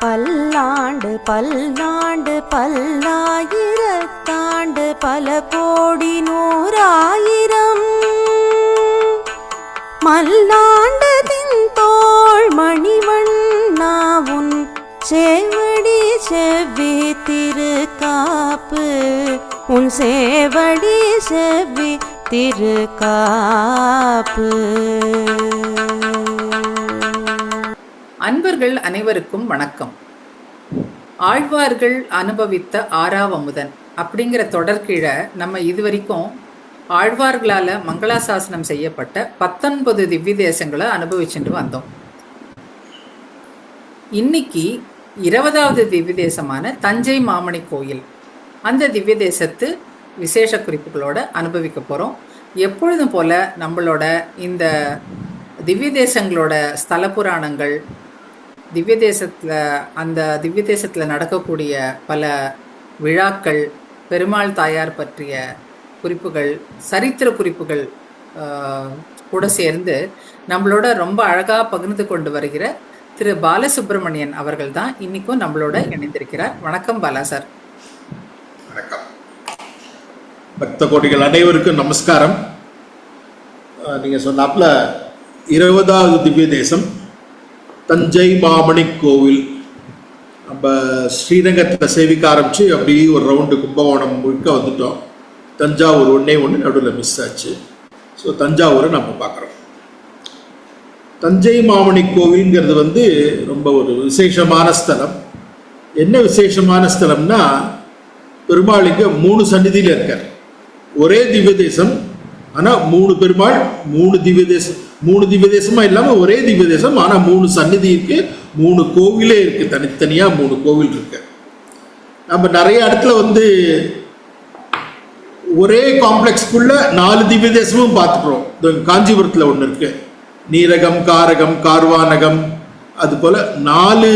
பல்லாண்டு பல்லாண்டு பல்லாயிரத்தாண்டு பல கோடி நூறாயிரம். மல்லாண்டு தின்தோள் மணிவண்ணாவுன் செவடி செவ்வி திருக்காப்பு. உன் சேவடி செவ்வி திருக்காப்பு. அன்பர்கள் அனைவருக்கும் வணக்கம். ஆழ்வார்கள் அனுபவித்த ஆறாவமுதன் அப்படிங்கிற தொடர்கீழ நம்ம இதுவரைக்கும் ஆழ்வார்களால மங்களாசாசனம் செய்யப்பட்ட பத்தொன்பது திவ்ய தேசங்களை அனுபவிச்சுட்டு வந்தோம். இன்னைக்கு இருபதாவது திவ்ய தேசமான தஞ்சை மாமணி கோயில் அந்த திவ்ய தேசத்து விசேஷ குறிப்புகளோட அனுபவிக்க போகிறோம் எப்பொழுதும் போல நம்மளோட இந்த திவ்ய தேசங்களோட ஸ்தல புராணங்கள் திவ்ய தேசத்தில் அந்த திவ்ய தேசத்தில் நடக்கக்கூடிய பல விழாக்கள் பெருமாள் தாயார் பற்றிய குறிப்புகள் சரித்திர குறிப்புகள் கூட சேர்ந்து நம்மளோட ரொம்ப அழகாக பகிர்ந்து கொண்டு வருகிற திரு பாலசுப்ரமணியன் அவர்கள் தான் இன்னைக்கும் நம்மளோட இணைந்திருக்கிறார். வணக்கம் பாலா சார். வணக்கம். பக்த கோடிகள் அனைவருக்கும் நமஸ்காரம். நீங்கள் சொன்னாப்புல இருபதாவது திவ்ய தேசம் தஞ்சை மாமணி கோவில். நம்ம ஸ்ரீரங்கத்தில் சேவிக்க ஆரம்பித்து அப்படியே ஒரு ரவுண்டு கும்பகோணம் முழுக்க வந்துட்டோம். தஞ்சாவூர் ஒன்றே ஒன்று நடுவில் மிஸ் ஆச்சு. ஸோ தஞ்சாவூரை நம்ம பார்க்குறோம். தஞ்சை மாமணி கோவில்ங்கிறது வந்து ரொம்ப ஒரு விசேஷமான ஸ்தலம். என்ன விசேஷமான ஸ்தலம்னா பெருமாள் மூணு சந்நிதியில இருக்கார். ஒரே திவ்ய தேசம் ஆனால் மூணு பெருமாள் மூணு திவ்ய தேசம் மூணு திவ்ய தேசமா இல்லாமல் ஒரே திவ்ய தேசம் ஆனால் மூணு சந்நிதி இருக்கு மூணு கோவிலே இருக்கு தனித்தனியாக மூணு கோவில் இருக்கு. நம்ம நிறைய இடத்துல வந்து ஒரே காம்ப்ளெக்ஸ்க்குள்ள நாலு திவ்ய தேசமும் பார்த்துக்கிறோம். இந்த காஞ்சிபுரத்தில் ஒன்று இருக்கு. நீரகம் காரகம் கார்வானகம் அது போல் நாலு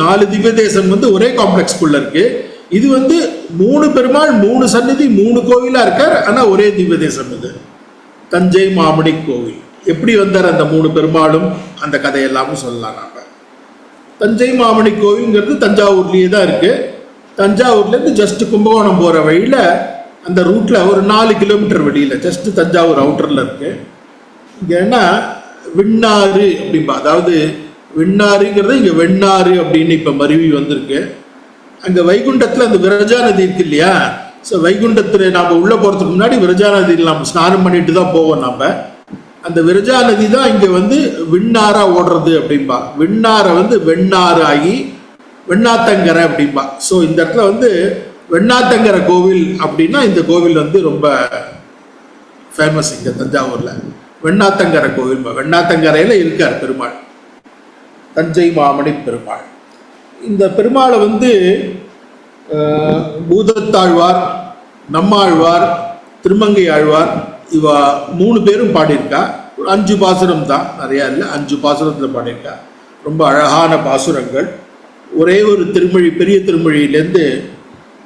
நாலு திவ்ய தேசம் வந்து ஒரே காம்ப்ளெக்ஸ்க்குள்ள இருக்கு. இது வந்து மூணு பெருமாள் மூணு சந்நிதி மூணு கோவிலாக இருக்கார் ஆனால் ஒரே திவ்ய தேசம் இது. தஞ்சை மாமணி கோவில். எப்படி வந்தார் அந்த மூணு பெருமாளும்? அந்த கதையெல்லாமும் சொல்லலாம் நாம். தஞ்சை மாமணி கோவில்ங்கிறது தஞ்சாவூர்லேயே தான் இருக்குது தஞ்சாவூர்லேருந்து ஜஸ்ட் கும்பகோணம் போகிற வழியில் அந்த ரூட்டில் ஒரு நாலு கிலோமீட்டர் வெளியில் ஜஸ்ட் தஞ்சாவூர் அவுட்டரில் இருக்குது இங்கே என்ன? விண்ணாறு அப்படிம்பா. அதாவது விண்ணாறுங்கிறது இங்கே வெண்ணாறு அப்படின்னு இப்போ மருவி வந்திருக்கு. அங்கே வைகுண்டத்தில் அந்த விரஜா நதி இருக்கு இல்லையா? ஸோ வைகுண்டத்தில் நாம் உள்ளே போகிறதுக்கு முன்னாடி விரஜா நதியில் நம்ம ஸ்நானம் பண்ணிட்டு தான் போவோம் நம்ம அந்த விரஜா நதி தான் இங்கே வந்து விண்ணாரா ஓடுறது அப்படிம்பா. விண்ணாரை வந்து வெண்ணாறு ஆகி வெண்ணாத்தங்கரை அப்படிம்பா. ஸோ இந்த இடத்துல வந்து வெண்ணாத்தங்கரை கோவில் அப்படின்னா இந்த கோவில் வந்து ரொம்ப ஃபேமஸ் இங்கே தஞ்சாவூரில். வெண்ணாத்தங்கரை கோவில் வெண்ணாத்தங்கரையில் இருக்கார் பெருமாள். தஞ்சை மாமணி பெருமாள். இந்த பெருமாளை வந்து பூதத்தாழ்வார் நம்மாழ்வார் திருமங்கை ஆழ்வார் இவ மூணு பேரும் பாடியிருக்கா? ஒரு அஞ்சு பாசுரம் தான் நிறையா இல்லை அஞ்சு பாசுரத்தில் பாடியிருக்கா. ரொம்ப அழகான பாசுரங்கள். ஒரே ஒரு திருமொழி பெரிய திருமொழியிலேருந்து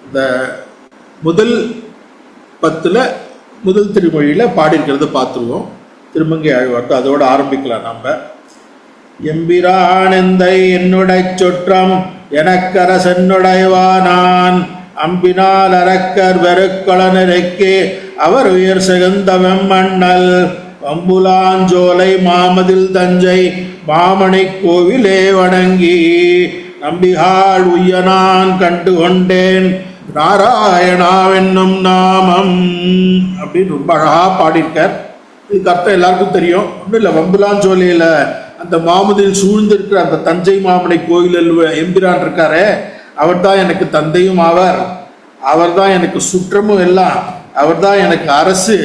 இந்த முதல் பத்தில் முதல் திருமொழியில் பாடியிருக்கிறத பார்த்துருவோம் திருமங்கை ஆழ்வார்க்கு அதோடு ஆரம்பிக்கலாம் நம்ம எம்பிரானெந்தை என்னுடைய சுற்றம்? எனக்கரசென்னுடைவானான் அம்பினால் அரக்கர் வெறுக்கொளனரைக்கே அவர் உயர் செகுந்தவம் மண்ணல் வம்புலாஞ்சோலை மாமதில் தஞ்சை மாமணி கோவிலே வணங்கி நம்பிகாள் உய்யனான் கண்டு கொண்டேன் நாராயணாவென்னும் நாமம். அப்படின்னு ரொம்ப அழகாக பாடியிருக்கார். இதுக்கு அர்த்தம் எல்லாருக்கும் தெரியும். ஒன்றும் இல்லை வம்புலாஞ்சோலையில் அந்த மாமுதில் சூழ்ந்திருக்கிற அந்த தஞ்சை மாமனை கோயிலில் எம்பிரான் இருக்காரே அவர் தான் எனக்கு தந்தையும் ஆவார். அவர் தான் எனக்கு சுற்றமும் எல்லாம். அவர் தான் எனக்கு அரசு.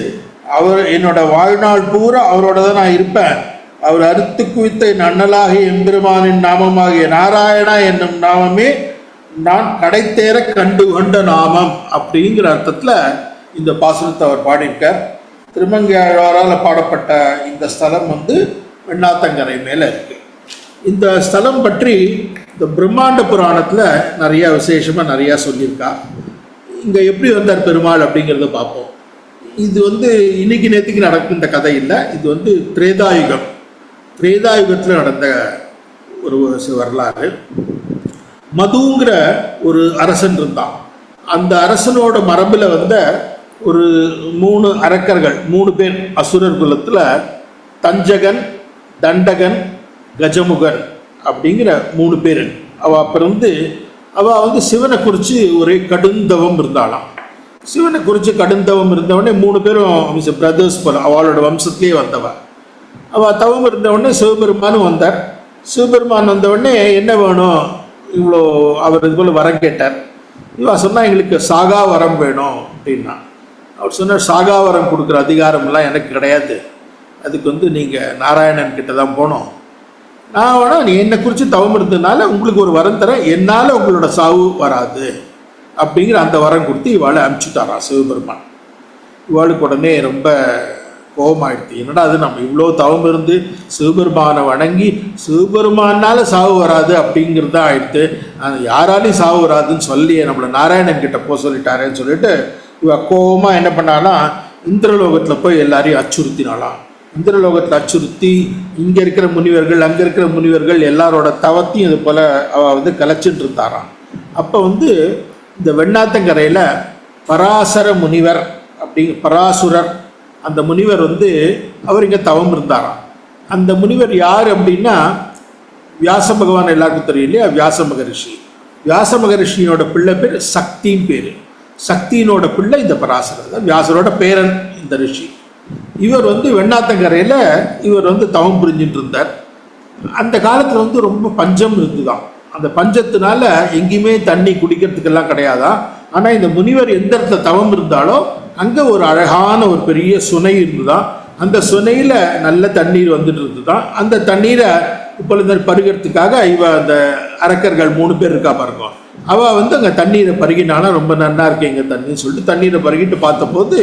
அவர் என்னோட வாழ்நாள் பூரா அவரோட தான் நான் இருப்பேன். அவர் அறுத்து குவித்த என் அண்ணலாகிய எம்பெருமானின் நாமமாகிய நாராயணா என்னும் நாமமே நான் கடைத்தேற கண்டு கொண்ட நாமம் அப்படிங்கிற அர்த்தத்தில் இந்த பாசனத்தை அவர் பாடியிருக்கார். திருமங்கையாழ்வாரால் பாடப்பட்ட இந்த ஸ்தலம் வந்து வெண்ணாத்தங்கரை மேலே இருக்கு. இந்த ஸ்தலம் பற்றி இந்த பிரம்மாண்ட புராணத்தில் நிறைய விசேஷமாக நிறையா சொல்லியிருக்கா. இங்கே எப்படி வந்தார் பெருமாள் அப்படிங்கிறத பார்ப்போம். இது வந்து இன்னைக்கு நேற்றுக்கு நடக்கும் இந்த கதை இல்லை. இது வந்து திரேதாயுகம். திரேதாயுகத்தில் நடந்த ஒரு வரலாறு. மதுங்கிற ஒரு அரசன் இருந்தான். அந்த அரசனோட மரபில் வந்த ஒரு மூணு அரக்கர்கள் மூணு பேர் அசுரர் குலத்தில் தஞ்சகன் தண்டகன் கஜமுகன் அப்படிங்கிற மூணு பேர். அவ பிறந்து அவ வந்து சிவனை குறித்து ஒரே கடுந்தவம் இருந்தாளாம். சிவனை குறித்து கடுந்தவம் இருந்தவொடனே மூணு பேரும் பிரதர்ஸ் போல அவளோட வம்சத்திலே வந்தவ. அவள் தவம் இருந்தவொடனே சிவபெருமானும் வந்தார். சிவபெருமான் வந்தவுடனே என்ன வேணும்? இவ்வளோ அவர் இது போல் வரம் கேட்டார். இவா சொன்னால் எங்களுக்கு சாகா வரம் வேணும் அப்படின்னா. அவர் சொன்னார் சாகா வரம் கொடுக்குற அதிகாரம்லாம் எனக்கு கிடையாது. அதுக்கு வந்து நீங்கள் நாராயணன் கிட்ட தான் போகணும் நான் வேணா நீ என்னை குறித்து தவம் இருந்ததுனால உங்களுக்கு ஒரு வரம் தரேன். என்னால் உங்களோட சாவு வராது. அப்படிங்கிற அந்த வரம் கொடுத்து இவாளை தரான் சிவபெருமான். இவாளுக்கு உடனே ரொம்ப கோபமாயிடுது என்னடா அது நம்ம இவ்வளோ தவம் இருந்து சிவபெருமானை வணங்கி சிவபெருமானால் சாவு வராது அப்படிங்கிறது தான் ஆயிடுத்து அது யாராலையும் சாவு வராதுன்னு சொல்லி நம்மளை நாராயணன் கிட்ட போக சொல்லிட்டாரேன்னு சொல்லிட்டு இவ கோபமாக என்ன பண்ணானா இந்திரலோகத்தில் போய் எல்லாரையும் அச்சுறுத்தினாலாம் இந்திரலோகத்தில் அச்சுறுத்தி இங்கே இருக்கிற முனிவர்கள் அங்கே இருக்கிற முனிவர்கள் எல்லாரோட தவத்தையும் இது போல் அவ வந்து கலைச்சிட்டு இருந்தாராம். அப்போ வந்து இந்த வெண்ணாத்தங்கரையில் பராசர முனிவர் அப்படி பராசுரர் அந்த முனிவர் வந்து அவர் இங்கே தவம் இருந்தாராம். அந்த முனிவர் யார் அப்படின்னா வியாச பகவான் எல்லாருக்கும் தெரியும் இல்லையா? வியாச மகரிஷி. வியாச மகரிஷியோட பிள்ளை பேர் சக்தின்னு பேர். சக்தியினோட பிள்ளை இந்த பராசரர் தான். வியாசரோட பேரன் இந்த ரிஷி. இவர் வந்து வெண்ணாத்தங்கரையில் இவர் வந்து தவம் புரிஞ்சுட்டு இருந்தார். அந்த காலத்தில் வந்து ரொம்ப பஞ்சம் இருந்துதான் அந்த பஞ்சத்தினால எங்கேயுமே தண்ணி குடிக்கிறதுக்கெல்லாம் கிடையாதான் ஆனால் இந்த முனிவர் எந்த இடத்துல தவம் இருந்தாலோ அங்கே ஒரு அழகான ஒரு பெரிய சுனை இருந்துதான் அந்த சுனையில் நல்ல தண்ணீர் வந்துட்டு இருந்துதான் அந்த தண்ணீரை இப்பொழுது பருகிறதுக்காக இவ அந்த அரக்கர்கள் மூணு பேர் இருக்கா பாருங்க. அவள் வந்து அங்கே தண்ணீரை பருகினானா ரொம்ப நன்னா இருக்கு எங்கள் தண்ணின்னு சொல்லிட்டு தண்ணீரை பருகிட்டு பார்த்தபோது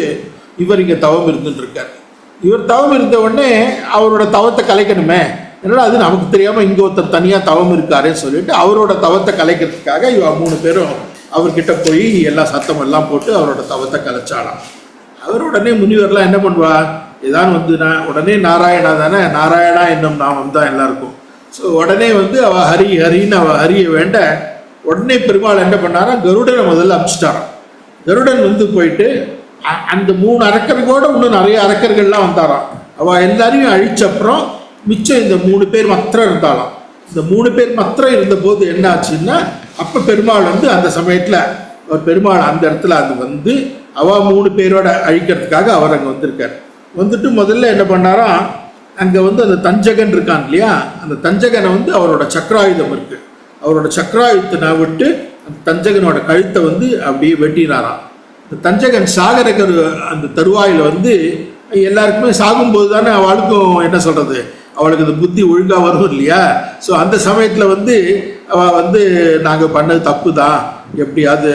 இவர் இங்கே தவம் இருந்துட்டு இருக்கார் இவர் தவம் இருந்த உடனே அவரோட தவத்தை கலைக்கணுமே. என்னடா அது நமக்கு தெரியாமல் இங்கே ஒருத்தர் தனியாக தவம் இருக்காருன்னு சொல்லிட்டு அவரோட தவத்தை கலைக்கிறதுக்காக இவ மூணு பேரும் அவர்கிட்ட போய் எல்லா சத்தம் எல்லாம் போட்டு அவரோட தவத்தை கலைச்சாலாம் அவர் உடனே முனிவர்லாம் என்ன பண்ணுவா? இதான் வந்து நான் உடனே நாராயணா தானே? நாராயணா என்னும் நாமம் தான் எல்லாருக்கும். ஸோ உடனே வந்து அவ ஹரி ஹரின்னு அவ ஹரிய வேண்ட உடனே பெருமாள் என்ன பண்ணாரா கருடனை முதல்ல அமிச்சிட்டாரான் கருடன் வந்து போயிட்டு அந்த மூணு அரக்கர்களோட இன்னும் நிறைய அரக்கர்கள்லாம் வந்தாராம். அவள் எல்லாரையும் அழிச்சப்புறம் மிச்சம் இந்த மூணு பேர் மாத்திரம் இருந்தாலாம் இந்த மூணு பேர் மாத்திரம் இருந்தபோது என்ன ஆச்சுன்னா பெருமாள் வந்து அந்த சமயத்தில் அவர் பெருமாள் அந்த இடத்துல அது வந்து அவள் மூணு பேரோட அழிக்கிறதுக்காக அவர் அங்கே வந்திருக்கார். வந்துட்டு முதல்ல என்ன பண்ணாராம் அங்கே வந்து அந்த தஞ்சகன் இருக்கான் இல்லையா அந்த தஞ்சகனை வந்து அவரோட சக்கராயுதம் இருக்குது அவரோட சக்கராயுதத்தை நான் விட்டு அந்த தஞ்சகனோட கழுத்தை வந்து அப்படியே வெட்டினாராம். தஞ்சகன் சாகர கரு அந்த தருவாயில் வந்து எல்லாருக்குமே சாகும்போது தானே அவளுக்கும் என்ன சொல்கிறது அவளுக்கு இந்த புத்தி ஒழுங்காக வரும் இல்லையா? ஸோ அந்த சமயத்தில் வந்து அவ வந்து நாங்கள் பண்ணது தப்பு தான் எப்படியாவது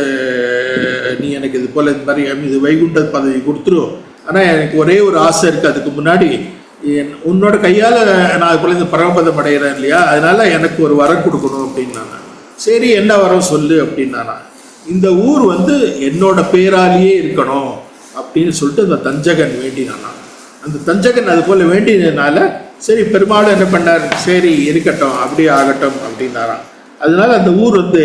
நீ எனக்கு இது போல் இந்த மாதிரி இது வைகுண்ட பதவி கொடுத்துரும் ஆனால் எனக்கு ஒரே ஒரு ஆசை இருக்குது அதுக்கு முன்னாடி என் உன்னோட கையால் நான் இது இந்த பரமபதம் அடைகிறேன் இல்லையா? அதனால் எனக்கு ஒரு வரம் கொடுக்கணும் அப்படின்னாங்க சரி என்ன வரம் சொல்லு அப்படின்னானா. இந்த ஊர் வந்து என்னோட பேராலேயே இருக்கணும் அப்படின்னு சொல்லிட்டு அந்த தஞ்சகன் வேண்டினானா. அந்த தஞ்சகன் அது போல் வேண்டினதுனால சரி பெருமாளும் என்ன பண்ணார்? சரி இருக்கட்டும் அப்படியே ஆகட்டும் அப்படின்னாராம் அதனால அந்த ஊர் வந்து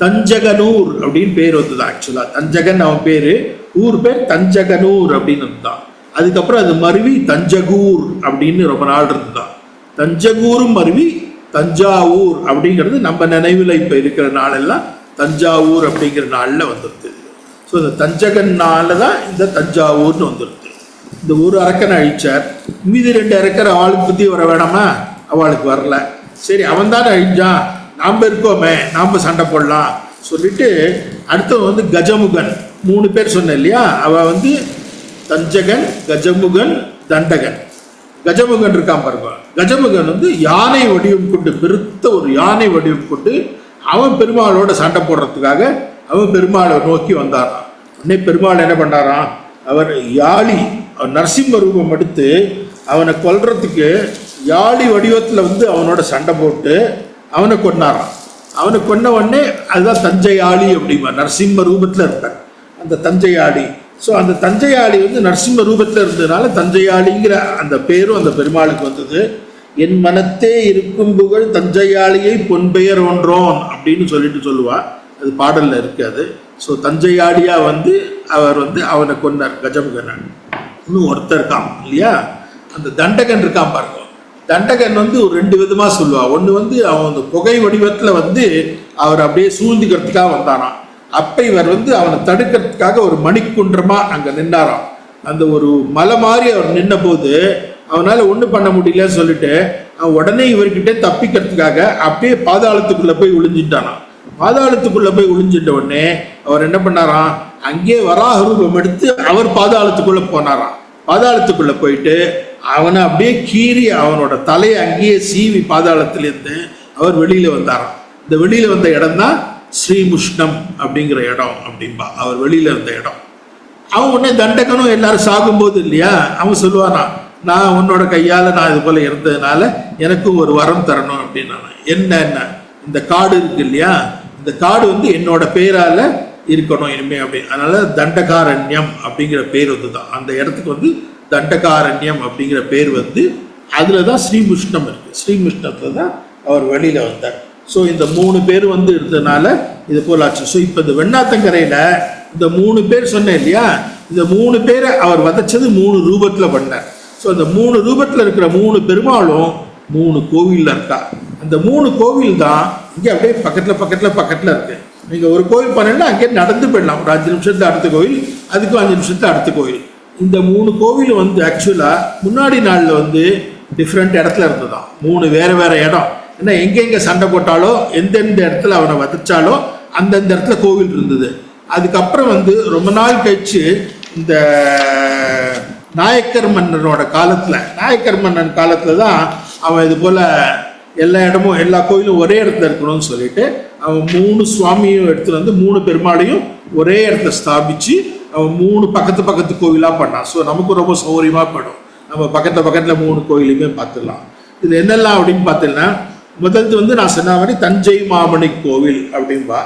தஞ்சகனூர் அப்படின்னு பேர் வந்தது ஆக்சுவலாக தஞ்சகன் அவன் பேர் ஊர் பேர் தஞ்சகனூர் அப்படின்னு இருந்தான். அதுக்கப்புறம் அது மருவி தஞ்சகூர் அப்படின்னு ரொம்ப நாள் இருந்தான். தஞ்சகூரும் மருவி தஞ்சாவூர் அப்படிங்கிறது நம்ம நினைவில் இப்போ இருக்கிற நாளெல்லாம் தஞ்சாவூர் அப்படிங்கிற நாளில் வந்துடுது ஸோ இந்த தஞ்சகன் நாளில் தான் இந்த தஞ்சாவூர்னு வந்துடுது இந்த ஒரு அரக்கனை அழிச்சார். மீதி ரெண்டு அரக்கர் அவளுக்கு புத்தி வர வேணாமா? அவளுக்கு வரல. சரி அவன் தானே அழிஞ்சான். நாம் இருக்கோமே நாம் சண்டை போடலாம். சொல்லிட்டு அடுத்தவன் வந்து கஜமுகன். மூணு பேர் சொன்னேன் இல்லையா? அவள் வந்து தஞ்சகன் கஜமுகன் தண்டகன். கஜமுகன் இருக்கான் பாருங்க. கஜமுகன் வந்து யானை வடிவம் கொண்டு பெருத்த ஒரு யானை வடிவம் கொண்டு அவன் பெருமாளோட சண்டை போடுறதுக்காக அவன் பெருமாளை நோக்கி வந்தாராம் உடனே பெருமாள் என்ன பண்ணாராம் அவர் யாழி அவன் நரசிம்ம ரூபம் எடுத்து அவனை கொல்றதுக்கு யாழி வடிவத்தில் வந்து அவனோட சண்டை போட்டு அவனை கொன்னாரான் அவனை கொன்ன உடனே அதுதான் தஞ்சை ஆளி நரசிம்ம ரூபத்தில் இருப்பார். அந்த தஞ்சையாளி ஸோ அந்த தஞ்சையாளி வந்து நரசிம்ம ரூபத்தில் இருந்ததுனால தஞ்சையாளிங்கிற அந்த பேரும் அந்த பெருமாளுக்கு வந்தது. என் மனத்தே இருக்கும் புகழ் தஞ்சையாளியை பொன்பெயர் ஒன்றோன் அப்படின்னு சொல்லிட்டு சொல்லுவா. அது பாடல்ல இருக்காது அது. ஸோ தஞ்சையாடியா வந்து அவர் வந்து அவனை கொன்னார் கஜமுகனன். இன்னும் ஒருத்தர் இருக்கான் இல்லையா? அந்த தண்டகன் இருக்கான் பாருங்க. தண்டகன் வந்து ஒரு ரெண்டு விதமாக சொல்லுவாள் ஒன்று வந்து அவன் அந்த புகை வடிவத்தில் வந்து அவர் அப்படியே சூழ்ந்துக்கிறதுக்காக வந்தானாம் அப்போ இவர் வந்து அவனை தடுக்கிறதுக்காக ஒரு மணிக்குன்றமாக அங்கே நின்னாராம். அந்த ஒரு மலை மாதிரி அவர் நின்ன போது அவனால் ஒன்றும் பண்ண முடியலன்னு சொல்லிட்டு அவன் உடனே இவர்கிட்ட தப்பிக்கிறதுக்காக அப்படியே பாதாளத்துக்குள்ளே போய் ஒளிஞ்சிட்டானான் பாதாளத்துக்குள்ளே போய் ஒளிஞ்சிட்ட உடனே அவர் என்ன பண்ணாராம்? அங்கேயே வராக ரூபம் எடுத்து அவர் பாதாளத்துக்குள்ளே போனாராம். பாதாளத்துக்குள்ளே போயிட்டு அவனை அப்படியே கீறி அவனோட தலையை அங்கேயே சீவி பாதாளத்திலேருந்து அவர் வெளியில் வந்தாராம். இந்த வெளியில் வந்த இடம் தான் ஸ்ரீமுஷ்ணம் அப்படிங்கிற இடம் அப்படின்பா அவர் வெளியில் வந்த இடம். அவன் உடனே தண்டகனும் எல்லாரும் சாகும்போது இல்லையா? அவன் சொல்லுவானா நான் உன்னோட கையால் நான் இது போல் இருந்ததுனால எனக்கும் ஒரு வரம் தரணும் அப்படின்னு என்ன என்ன? இந்த காடு இருக்கு இல்லையா? இந்த காடு வந்து என்னோட பேரால் இருக்கணும் இனிமே அப்படின்னு அதனால தண்டகாரண்யம் அப்படிங்கிற பேர் வந்து தான் அந்த இடத்துக்கு வந்து தண்டகாரண்யம் அப்படிங்கிற பேர் வந்து அதில் தான் ஸ்ரீமுஷ்ணம் இருக்குது ஸ்ரீமுஷ்ணத்துல தான் அவர் வெளியில் வந்தார். ஸோ இந்த மூணு பேர் வந்து இருந்ததுனால இது போல் ஆச்சு ஸோ இப்போ இந்த வெண்ணாத்தங்கரையில் இந்த மூணு பேர் சொன்னேன் இல்லையா? இந்த மூணு பேரை அவர் வதச்சது மூணு ரூபத்தில் பண்ணார். ஸோ அந்த மூணு ரூபத்தில் இருக்கிற மூணு பெருமாளும் மூணு கோவிலில் இருக்கா? அந்த மூணு கோவில் தான் இங்கே அப்படியே பக்கத்தில் பக்கத்தில் பக்கத்தில் இருக்கு. நீங்கள் ஒரு கோவில் பண்ணீங்கன்னா அங்கே நடந்து போயிடலாம். ஒரு அஞ்சு நிமிஷத்துல அடுத்த கோவில் அதுக்கும் அஞ்சு நிமிஷத்துல அடுத்த கோவில். இந்த மூணு கோவில் வந்து ஆக்சுவலாக முன்னாடி நாளில் வந்து டிஃப்ரெண்ட் இடத்துல இருந்ததான் மூணு வேற வேறு இடம். ஏன்னா எங்கெங்கே சண்டை போட்டாலோ எந்தெந்த இடத்துல அவனை வதச்சாலோ அந்தந்த இடத்துல கோவில் இருந்தது. அதுக்கப்புறம் வந்து ரொம்ப நாள் கழிச்சு இந்த நாயக்கர் மன்னனோட காலத்தில் நாயக்கர் மன்னன் காலத்தில் தான் அவன் இது போல் எல்லா இடமும் எல்லா கோயிலும் ஒரே இடத்துல இருக்கணும்னு சொல்லிட்டு அவன் மூணு சுவாமியும் எடுத்துகிட்டு வந்து மூணு பெருமாளையும் ஒரே இடத்துல ஸ்தாபித்து அவன் மூணு பக்கத்து பக்கத்து கோவிலாக பண்ணான். ஸோ நமக்கு ரொம்ப சௌகரியமாக படும் நம்ம பக்கத்து பக்கத்தில் மூணு கோயிலுமே பார்த்துடலாம். இது என்னெல்லாம் அப்படின்னு பார்த்தீங்கன்னா முதல்து வந்து நான் சொன்ன மாதிரி தஞ்சை மாமணி கோவில் அப்படின்பா